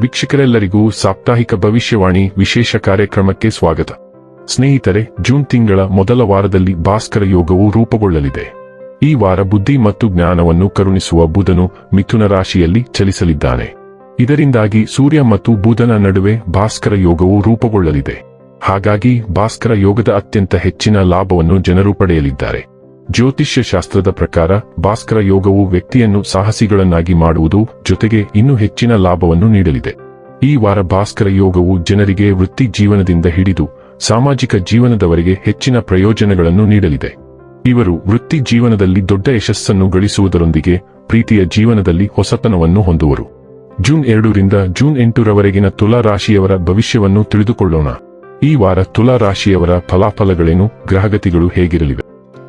ವೀಕ್ಷಕರೆಲ್ಲರಿಗೂ ಸಾಪ್ತಾಹಿಕ ಭವಿಷ್ಯವಾಣಿ ವಿಶೇಷ ಕಾರ್ಯಕ್ರಮಕ್ಕೆ ಸ್ವಾಗತ. ಸ್ನೇಹಿತರೆ, ಜೂನ್ ತಿಂಗಳ ಮೊದಲ ವಾರದಲ್ಲಿ ಭಾಸ್ಕರ ಯೋಗವು ರೂಪುಗೊಳ್ಳಲಿದೆ. ಈ ವಾರ ಬುದ್ಧಿ ಮತ್ತು ಜ್ಞಾನವನ್ನು ಕರುಣಿಸುವ ಬುಧನು ಮಿಥುನ ರಾಶಿಯಲ್ಲಿ ಚಲಿಸಲಿದ್ದಾನೆ. ಇದರಿಂದಾಗಿ ಸೂರ್ಯ ಮತ್ತು ಬುಧನ ನಡುವೆ ಭಾಸ್ಕರ ಯೋಗವು ರೂಪುಗೊಳ್ಳಲಿದೆ. ಹಾಗಾಗಿ ಭಾಸ್ಕರ ಯೋಗದ ಅತ್ಯಂತ ಹೆಚ್ಚಿನ ಲಾಭವನ್ನು ಜನರು ಪಡೆಯಲಿದ್ದಾರೆ. ಜ್ಯೋತಿಷ್ಯ ಶಾಸ್ತ್ರದ ಪ್ರಕಾರ ಭಾಸ್ಕರ ಯೋಗವು ವ್ಯಕ್ತಿಯನ್ನು ಸಾಹಸಿಗಳನ್ನಾಗಿ ಮಾಡುವುದು ಜೊತೆಗೆ ಇನ್ನೂ ಹೆಚ್ಚಿನ ಲಾಭವನ್ನು ನೀಡಲಿದೆ. ಈ ವಾರ ಭಾಸ್ಕರ ಯೋಗವು ಜನರಿಗೆ ವೃತ್ತಿ ಜೀವನದಿಂದ ಹಿಡಿದು ಸಾಮಾಜಿಕ ಜೀವನದವರೆಗೆ ಹೆಚ್ಚಿನ ಪ್ರಯೋಜನಗಳನ್ನು ನೀಡಲಿದೆ. ಇವರು ವೃತ್ತಿ ಜೀವನದಲ್ಲಿ ದೊಡ್ಡ ಯಶಸ್ಸನ್ನು ಗಳಿಸುವುದರೊಂದಿಗೆ ಪ್ರೀತಿಯ ಜೀವನದಲ್ಲಿ ಹೊಸತನವನ್ನು ಹೊಂದುವರು. ಜೂನ್ ಎರಡರಿಂದ ಜೂನ್ ಎಂಟರವರೆಗಿನ ತುಲಾ ರಾಶಿಯವರ ಭವಿಷ್ಯವನ್ನು ತಿಳಿದುಕೊಳ್ಳೋಣ. ಈ ವಾರ ತುಲಾ ರಾಶಿಯವರ ಫಲಾಫಲಗಳೇನು, ಗ್ರಹಗತಿಗಳು ಹೇಗಿರಲಿವೆ?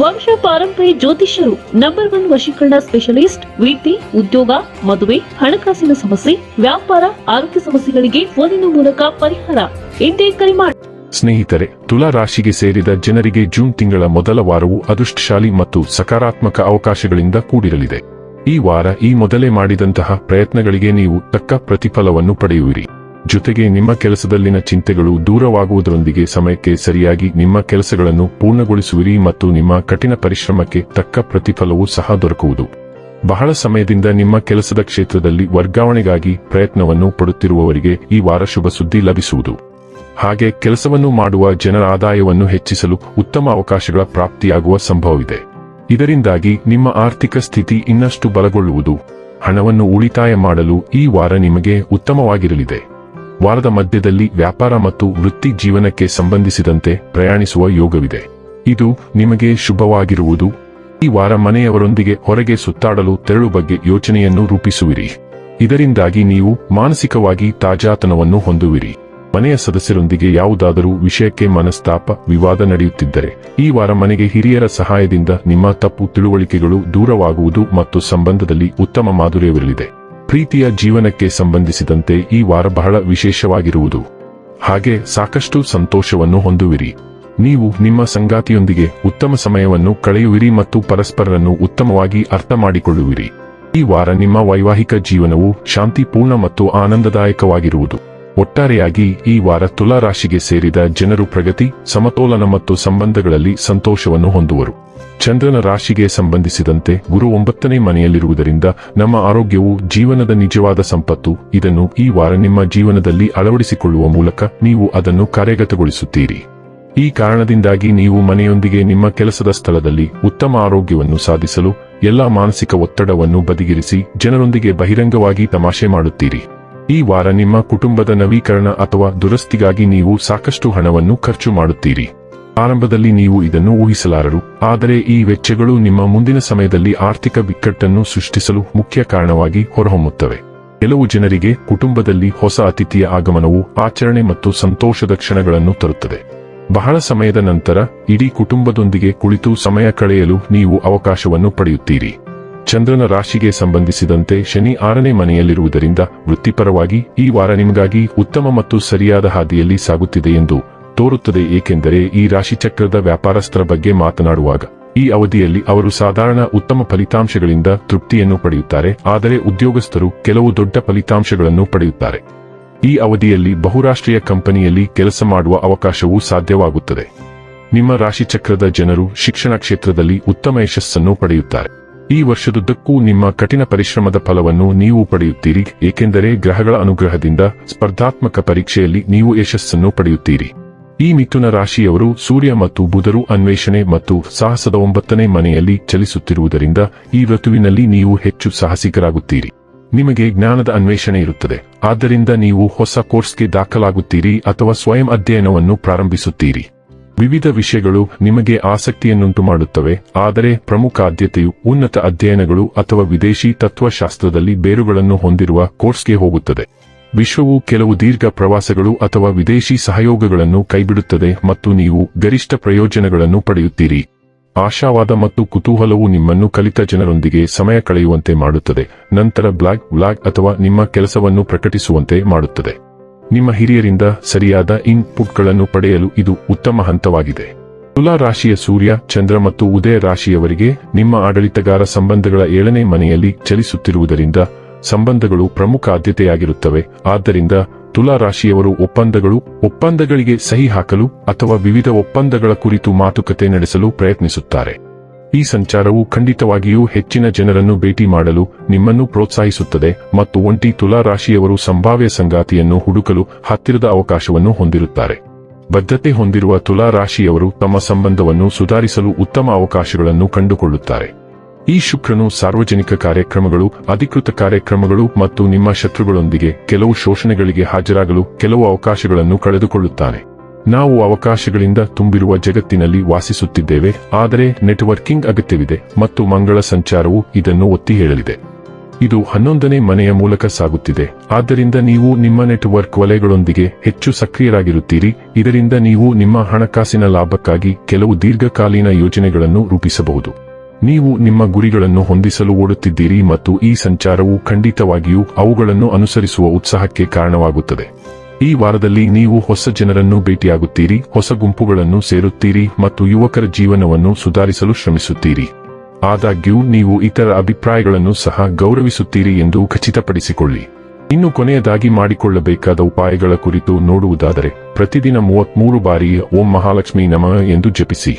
ವಂಶ ಪಾರಂಪರ್ಯ ಜ್ಯೋತಿಷ್ಯರು ನಂಬರ್ ಒನ್ ವಶೀಕರಣ ಸ್ಪೆಷಲಿಸ್ಟ್ ವೃತ್ತಿ ಉದ್ಯೋಗ, ಮದುವೆ, ಹಣಕಾಸಿನ ಸಮಸ್ಯೆ, ವ್ಯಾಪಾರ, ಆರೋಗ್ಯ ಸಮಸ್ಯೆಗಳಿಗೆ ಫೋನಿನ ಮೂಲಕ ಪರಿಹಾರ. ಎಂದೇ ಕರೆ ಸ್ನೇಹಿತರೆ, ತುಲಾ ರಾಶಿಗೆ ಸೇರಿದ ಜನರಿಗೆ ಜೂನ್ ತಿಂಗಳ ಮೊದಲ ವಾರವು ಅದೃಷ್ಟಶಾಲಿ ಮತ್ತು ಸಕಾರಾತ್ಮಕ ಅವಕಾಶಗಳಿಂದ ಕೂಡಿರಲಿದೆ. ಈ ವಾರ ಈ ಮೊದಲೇ ಮಾಡಿದಂತಹ ಪ್ರಯತ್ನಗಳಿಗೆ ನೀವು ತಕ್ಕ ಪ್ರತಿಫಲವನ್ನು ಪಡೆಯುವಿರಿ. ಜೊತೆಗೆ ನಿಮ್ಮ ಕೆಲಸದಲ್ಲಿನ ಚಿಂತೆಗಳು ದೂರವಾಗುವುದರೊಂದಿಗೆ ಸಮಯಕ್ಕೆ ಸರಿಯಾಗಿ ನಿಮ್ಮ ಕೆಲಸಗಳನ್ನು ಪೂರ್ಣಗೊಳಿಸುವಿರಿ ಮತ್ತು ನಿಮ್ಮ ಕಠಿಣ ಪರಿಶ್ರಮಕ್ಕೆ ತಕ್ಕ ಪ್ರತಿಫಲವೂ ಸಹ ದೊರಕುವುದು. ಬಹಳ ಸಮಯದಿಂದ ನಿಮ್ಮ ಕೆಲಸದ ಕ್ಷೇತ್ರದಲ್ಲಿ ವರ್ಗಾವಣೆಗಾಗಿ ಪ್ರಯತ್ನವನ್ನು ಪಡುತ್ತಿರುವವರಿಗೆ ಈ ವಾರ ಶುಭ ಸುದ್ದಿ ಲಭಿಸುವುದು. ಹಾಗೆ ಕೆಲಸವನ್ನು ಮಾಡುವ ಜನರ ಆದಾಯವನ್ನು ಹೆಚ್ಚಿಸಲು ಉತ್ತಮ ಅವಕಾಶಗಳ ಪ್ರಾಪ್ತಿಯಾಗುವ ಸಂಭವವಿದೆ. ಇದರಿಂದಾಗಿ ನಿಮ್ಮ ಆರ್ಥಿಕ ಸ್ಥಿತಿ ಇನ್ನಷ್ಟು ಬಲಗೊಳ್ಳುವುದು, ಹಣವನ್ನು ಉಳಿತಾಯ ಮಾಡಲು ಈ ವಾರ ನಿಮಗೆ ಉತ್ತಮವಾಗಿರಲಿದೆ. ವಾರದ ಮಧ್ಯದಲ್ಲಿ ವ್ಯಾಪಾರ ಮತ್ತು ವೃತ್ತಿ ಜೀವನಕ್ಕೆ ಸಂಬಂಧಿಸಿದಂತೆ ಪ್ರಯಾಣಿಸುವ ಯೋಗವಿದೆ. ಇದು ನಿಮಗೆ ಶುಭವಾಗಿರುವುದು. ಈ ವಾರ ಮನೆಯವರೊಂದಿಗೆ ಹೊರಗೆ ಸುತ್ತಾಡಲು ತೆರಳು ಬಗ್ಗೆ ಯೋಚನೆಯನ್ನು ರೂಪಿಸುವಿರಿ. ಇದರಿಂದಾಗಿ ನೀವು ಮಾನಸಿಕವಾಗಿ ತಾಜಾತನವನ್ನು ಹೊಂದುವಿರಿ. ಮನೆಯ ಸದಸ್ಯರೊಂದಿಗೆ ಯಾವುದಾದರೂ ವಿಷಯಕ್ಕೆ ಮನಸ್ತಾಪ, ವಿವಾದ ನಡೆಯುತ್ತಿದ್ದರೆ ಈ ವಾರ ಮನೆಗೆ ಹಿರಿಯರ ಸಹಾಯದಿಂದ ನಿಮ್ಮ ತಪ್ಪು ತಿಳುವಳಿಕೆಗಳು ದೂರವಾಗುವುದು ಮತ್ತು ಸಂಬಂಧದಲ್ಲಿ ಉತ್ತಮ ಮಾಧುರ್ಯವಿರಲಿದೆ. ಪ್ರೀತಿಯ ಜೀವನಕ್ಕೆ ಸಂಬಂಧಿಸಿದಂತೆ ಈ ವಾರ ಬಹಳ ವಿಶೇಷವಾಗಿರುವುದು. ಹಾಗೆ ಸಾಕಷ್ಟು ಸಂತೋಷವನ್ನು ಹೊಂದುವಿರಿ. ನೀವು ನಿಮ್ಮ ಸಂಗಾತಿಯೊಂದಿಗೆ ಉತ್ತಮ ಸಮಯವನ್ನು ಕಳೆಯುವಿರಿ ಮತ್ತು ಪರಸ್ಪರರನ್ನು ಉತ್ತಮವಾಗಿ ಅರ್ಥ ಮಾಡಿಕೊಳ್ಳುವಿರಿ. ಈ ವಾರ ನಿಮ್ಮ ವೈವಾಹಿಕ ಜೀವನವು ಶಾಂತಿಪೂರ್ಣ ಮತ್ತು ಆನಂದದಾಯಕವಾಗಿರುವುದು. ಒಟ್ಟಾರೆಯಾಗಿ ಈ ವಾರ ತುಲಾ ರಾಶಿಗೆ ಸೇರಿದ ಜನರು ಪ್ರಗತಿ, ಸಮತೋಲನ ಮತ್ತು ಸಂಬಂಧಗಳಲ್ಲಿ ಸಂತೋಷವನ್ನು ಹೊಂದುವರು. ಚಂದ್ರನ ರಾಶಿಗೆ ಸಂಬಂಧಿಸಿದಂತೆ ಗುರು ಒಂಬತ್ತನೇ ಮನೆಯಲ್ಲಿರುವುದರಿಂದ ನಮ್ಮ ಆರೋಗ್ಯವು ಜೀವನದ ನಿಜವಾದ ಸಂಪತ್ತು. ಇದನ್ನು ಈ ವಾರ ನಿಮ್ಮ ಜೀವನದಲ್ಲಿ ಅಳವಡಿಸಿಕೊಳ್ಳುವ ಮೂಲಕ ನೀವು ಅದನ್ನು ಕಾರ್ಯಗತಗೊಳಿಸುತ್ತೀರಿ. ಈ ಕಾರಣದಿಂದಾಗಿ ನೀವು ಮನೆಯೊಂದಿಗೆ ನಿಮ್ಮ ಕೆಲಸದ ಸ್ಥಳದಲ್ಲಿ ಉತ್ತಮ ಆರೋಗ್ಯವನ್ನು ಸಾಧಿಸಲು, ಎಲ್ಲಾ ಮಾನಸಿಕ ಒತ್ತಡವನ್ನು ಬದಿಗಿರಿಸಿ ಜನರೊಂದಿಗೆ ಬಹಿರಂಗವಾಗಿ ತಮಾಷೆ ಮಾಡುತ್ತೀರಿ. ಈ ವಾರ ನಿಮ್ಮ ಕುಟುಂಬದ ನವೀಕರಣ ಅಥವಾ ದುರಸ್ತಿಗಾಗಿ ನೀವು ಸಾಕಷ್ಟು ಹಣವನ್ನು ಖರ್ಚು ಮಾಡುತ್ತೀರಿ. ಆರಂಭದಲ್ಲಿ ನೀವು ಇದನ್ನು ಊಹಿಸಲಾರರು. ಆದರೆ ಈ ವೆಚ್ಚಗಳು ನಿಮ್ಮ ಮುಂದಿನ ಸಮಯದಲ್ಲಿ ಆರ್ಥಿಕ ಬಿಕ್ಕಟ್ಟನ್ನು ಸೃಷ್ಟಿಸಲು ಮುಖ್ಯ ಕಾರಣವಾಗಿ ಹೊರಹೊಮ್ಮುತ್ತವೆ. ಕೆಲವು ಜನರಿಗೆ ಕುಟುಂಬದಲ್ಲಿ ಹೊಸ ಅತಿಥಿಯ ಆಗಮನವು ಆಚರಣೆ ಮತ್ತು ಸಂತೋಷದ ಕ್ಷಣಗಳನ್ನು ತರುತ್ತದೆ. ಬಹಳ ಸಮಯದ ನಂತರ ಇಡೀ ಕುಟುಂಬದೊಂದಿಗೆ ಕುಳಿತು ಸಮಯ ಕಳೆಯಲು ನೀವು ಅವಕಾಶವನ್ನು ಪಡೆಯುತ್ತೀರಿ. ಚಂದ್ರನ ರಾಶಿಗೆ ಸಂಬಂಧಿಸಿದಂತೆ ಶನಿ ಆರನೇ ಮನೆಯಲ್ಲಿರುವುದರಿಂದ ವೃತ್ತಿಪರವಾಗಿ ಈ ವಾರ ನಿಮಗಾಗಿ ಉತ್ತಮ ಮತ್ತು ಸರಿಯಾದ ಹಾದಿಯಲ್ಲಿ ಸಾಗುತ್ತಿದೆ ಎಂದು ತೋರುತ್ತದೆ ಏಕೆಂದರೆ ಈ ರಾಶಿಚಕ್ರದ ವ್ಯಾಪಾರಸ್ಥರ ಬಗ್ಗೆ ಮಾತನಾಡುವಾಗ, ಈ ಅವಧಿಯಲ್ಲಿ ಅವರು ಸಾಧಾರಣ ಉತ್ತಮ ಫಲಿತಾಂಶಗಳಿಂದ ತೃಪ್ತಿಯನ್ನು ಪಡೆಯುತ್ತಾರೆ, ಆದರೆ ಉದ್ಯೋಗಸ್ಥರು ಕೆಲವು ದೊಡ್ಡ ಫಲಿತಾಂಶಗಳನ್ನು ಪಡೆಯುತ್ತಾರೆ. ಈ ಅವಧಿಯಲ್ಲಿ ಬಹುರಾಷ್ಟ್ರೀಯ ಕಂಪನಿಯಲ್ಲಿ ಕೆಲಸ ಮಾಡುವ ಅವಕಾಶವೂ ಸಾಧ್ಯವಾಗುತ್ತದೆ. ನಿಮ್ಮ ರಾಶಿಚಕ್ರದ ಜನರು ಶಿಕ್ಷಣ ಕ್ಷೇತ್ರದಲ್ಲಿ ಉತ್ತಮ ಯಶಸ್ಸನ್ನು ಪಡೆಯುತ್ತಾರೆ. ಈ ವರ್ಷದುದ್ದಕ್ಕೂ ನಿಮ್ಮ ಕಠಿಣ ಪರಿಶ್ರಮದ ಫಲವನ್ನು ನೀವು ಪಡೆಯುತ್ತೀರಿ, ಏಕೆಂದರೆ ಗ್ರಹಗಳ ಅನುಗ್ರಹದಿಂದ ಸ್ಪರ್ಧಾತ್ಮಕ ಪರೀಕ್ಷೆಯಲ್ಲಿ ನೀವು ಯಶಸ್ಸನ್ನು ಪಡೆಯುತ್ತೀರಿ. ಈ ಮಿಥುನ ರಾಶಿಯವರು ಸೂರ್ಯ ಮತ್ತು ಬುಧರು ಅನ್ವೇಷಣೆ ಮತ್ತು ಸಾಹಸದ ಒಂಬತ್ತನೇ ಮನೆಯಲ್ಲಿ ಚಲಿಸುತ್ತಿರುವುದರಿಂದ ಈ ಋತುವಿನಲ್ಲಿ ನೀವು ಹೆಚ್ಚು ಸಾಹಸಿಕರಾಗುತ್ತೀರಿ. ನಿಮಗೆ ಜ್ಞಾನದ ಅನ್ವೇಷಣೆ ಇರುತ್ತದೆ. ಆದ್ದರಿಂದ ನೀವು ಹೊಸ ಕೋರ್ಸ್ಗೆ ದಾಖಲಾಗುತ್ತೀರಿ ಅಥವಾ ಸ್ವಯಂ ಅಧ್ಯಯನವನ್ನು ಪ್ರಾರಂಭಿಸುತ್ತೀರಿ. ವಿವಿಧ ವಿಷಯಗಳು ನಿಮಗೆ ಆಸಕ್ತಿಯನ್ನುಂಟು ಮಾಡುತ್ತವೆ. ಆದರೆ ಪ್ರಮುಖ ಆದ್ಯತೆಯು ಉನ್ನತ ಅಧ್ಯಯನಗಳು ಅಥವಾ ವಿದೇಶಿ ತತ್ವಶಾಸ್ತ್ರದಲ್ಲಿ ಬೇರುಗಳನ್ನು ಹೊಂದಿರುವ ಕೋರ್ಸ್ಗೆ ಹೋಗುತ್ತದೆ. ವಿಶ್ವವು ಕೆಲವು ದೀರ್ಘ ಪ್ರವಾಸಗಳು ಅಥವಾ ವಿದೇಶಿ ಸಹಯೋಗಗಳನ್ನು ಕೈಬಿಡುತ್ತದೆ ಮತ್ತು ನೀವು ಗರಿಷ್ಠ ಪ್ರಯೋಜನಗಳನ್ನು ಪಡೆಯುತ್ತೀರಿ. ಆಶಾವಾದ ಮತ್ತು ಕುತೂಹಲವು ನಿಮ್ಮನ್ನು ಕಲಿತ ಜನರೊಂದಿಗೆ ಸಮಯ ಕಳೆಯುವಂತೆ ಮಾಡುತ್ತದೆ. ನಂತರ ಬ್ಲಾಗ್ ಬ್ಲಾಗ್ ಅಥವಾ ನಿಮ್ಮ ಕೆಲಸವನ್ನು ಪ್ರಕಟಿಸುವಂತೆ ಮಾಡುತ್ತದೆ. ನಿಮ್ಮ ಹಿರಿಯರಿಂದ ಸರಿಯಾದ ಇನ್ಪುಟ್ಗಳನ್ನು ಪಡೆಯಲು ಇದು ಉತ್ತಮ ಹಂತವಾಗಿದೆ. ತುಲಾ ರಾಶಿಯ ಸೂರ್ಯ, ಚಂದ್ರ ಮತ್ತು ಉದಯ ರಾಶಿಯವರಿಗೆ ನಿಮ್ಮ ಆಡಳಿತಗಾರ ಸಂಬಂಧಗಳ ಏಳನೇ ಮನೆಯಲ್ಲಿ ಚಲಿಸುತ್ತಿರುವುದರಿಂದ ಸಂಬಂಧಗಳು ಪ್ರಮುಖ ಆದ್ಯತೆಯಾಗಿರುತ್ತವೆ. ಆದ್ದರಿಂದ ತುಲಾ ರಾಶಿಯವರು ಒಪ್ಪಂದಗಳು ಒಪ್ಪಂದಗಳಿಗೆ ಸಹಿ ಹಾಕಲು ಅಥವಾ ವಿವಿಧ ಒಪ್ಪಂದಗಳ ಕುರಿತು ಮಾತುಕತೆ ನಡೆಸಲು ಪ್ರಯತ್ನಿಸುತ್ತಾರೆ. ಈ ಸಂಚಾರವು ಖಂಡಿತವಾಗಿಯೂ ಹೆಚ್ಚಿನ ಜನರನ್ನು ಭೇಟಿ ಮಾಡಲು ನಿಮ್ಮನ್ನು ಪ್ರೋತ್ಸಾಹಿಸುತ್ತದೆ ಮತ್ತು ಒಂಟಿ ತುಲಾ ರಾಶಿಯವರು ಸಂಭಾವ್ಯ ಸಂಗಾತಿಯನ್ನು ಹುಡುಕಲು ಹತ್ತಿರದ ಅವಕಾಶವನ್ನು ಹೊಂದಿರುತ್ತಾರೆ. ಬದ್ಧತೆ ಹೊಂದಿರುವ ತುಲಾ ರಾಶಿಯವರು ತಮ್ಮ ಸಂಬಂಧವನ್ನು ಸುಧಾರಿಸಲು ಉತ್ತಮ ಅವಕಾಶಗಳನ್ನು ಕಂಡುಕೊಳ್ಳುತ್ತಾರೆ. ಈ ಶುಕ್ರನು ಸಾರ್ವಜನಿಕ ಕಾರ್ಯಕ್ರಮಗಳು, ಅಧಿಕೃತ ಕಾರ್ಯಕ್ರಮಗಳು ಮತ್ತು ನಿಮ್ಮ ಶತ್ರುಗಳೊಂದಿಗೆ ಕೆಲವು ಶೋಷಣೆಗಳಿಗೆ ಹಾಜರಾಗಲು ಕೆಲವು ಅವಕಾಶಗಳನ್ನು ಕಳೆದುಕೊಳ್ಳುತ್ತಾನೆ. ನಾವು ಅವಕಾಶಗಳಿಂದ ತುಂಬಿರುವ ಜಗತ್ತಿನಲ್ಲಿ ವಾಸಿಸುತ್ತಿದ್ದೇವೆ, ಆದರೆ ನೆಟ್ವರ್ಕಿಂಗ್ ಅಗತ್ಯವಿದೆ ಮತ್ತು ಮಂಗಳ ಸಂಚಾರವು ಇದನ್ನು ಒತ್ತಿ ಹೇಳಲಿದೆ. ಇದು ಹನ್ನೊಂದನೇ ಮನೆಯ ಮೂಲಕ ಸಾಗುತ್ತಿದೆ. ಆದ್ದರಿಂದ ನೀವು ನಿಮ್ಮ ನೆಟ್ವರ್ಕ್ ವಲಯಗಳೊಂದಿಗೆ ಹೆಚ್ಚು ಸಕ್ರಿಯರಾಗಿರುತ್ತೀರಿ. ಇದರಿಂದ ನೀವು ನಿಮ್ಮ ಹಣಕಾಸಿನ ಲಾಭಕ್ಕಾಗಿ ಕೆಲವು ದೀರ್ಘಕಾಲೀನ ಯೋಜನೆಗಳನ್ನು ರೂಪಿಸಬಹುದು. ನೀವು ನಿಮ್ಮ ಗುರಿಗಳನ್ನು ಹೊಂದಿಸಲು ಓಡುತ್ತಿದ್ದೀರಿ ಮತ್ತು ಈ ಸಂಚಾರವು ಖಂಡಿತವಾಗಿಯೂ ಅವುಗಳನ್ನು ಅನುಸರಿಸುವ ಉತ್ಸಾಹಕ್ಕೆ ಕಾರಣವಾಗುತ್ತದೆ. ಈ ವಾರದಲ್ಲಿ ನೀವು ಹೊಸ ಜನರನ್ನು ಭೇಟಿಯಾಗುತ್ತೀರಿ, ಹೊಸ ಗುಂಪುಗಳನ್ನು ಸೇರುತ್ತೀರಿ ಮತ್ತು ಯುವಕರ ಜೀವನವನ್ನು ಸುಧಾರಿಸಲು ಶ್ರಮಿಸುತ್ತೀರಿ. ಆದಾಗ್ಯೂ ನೀವು ಇತರ ಅಭಿಪ್ರಾಯಗಳನ್ನು ಸಹ ಗೌರವಿಸುತ್ತೀರಿ ಎಂದು ಖಚಿತಪಡಿಸಿಕೊಳ್ಳಿ. ಇನ್ನು ಕೊನೆಯದಾಗಿ ಮಾಡಿಕೊಳ್ಳಬೇಕಾದ ಉಪಾಯಗಳ ಕುರಿತು ನೋಡುವುದಾದರೆ, ಪ್ರತಿದಿನ ಮೂವತ್ಮೂರು ಬಾರಿ ಓಂ ಮಹಾಲಕ್ಷ್ಮಿ ನಮಃ ಎಂದು ಜಪಿಸಿ.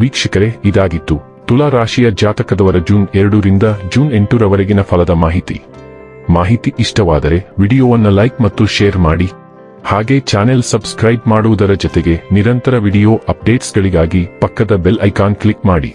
ವೀಕ್ಷಕರೇ, ಇದಾಗಿತ್ತು. ತುಲಾ ರಾಶಿಯ ಜಾತಕದವರ ಜೂನ್ ಎರಡರಿಂದ ಜೂನ್ ಎಂಟರವರೆಗಿನ ಫಲದ ಮಾಹಿತಿ. ಮಾಹಿತಿ ಇಷ್ಟವಾದರೆ ವಿಡಿಯೋವನ್ನು ಲೈಕ್ ಮತ್ತು ಶೇರ್ ಮಾಡಿ. ಹಾಗೆ ಚಾನೆಲ್ ಸಬ್ಸ್ಕ್ರೈಬ್ ಮಾಡುವುದರ ಜೊತೆಗೆ ನಿರಂತರ ವಿಡಿಯೋ ಅಪ್ಡೇಟ್ಸ್ಗಳಿಗಾಗಿ ಪಕ್ಕದ ಬೆಲ್ ಐಕಾನ್ ಕ್ಲಿಕ್ ಮಾಡಿ.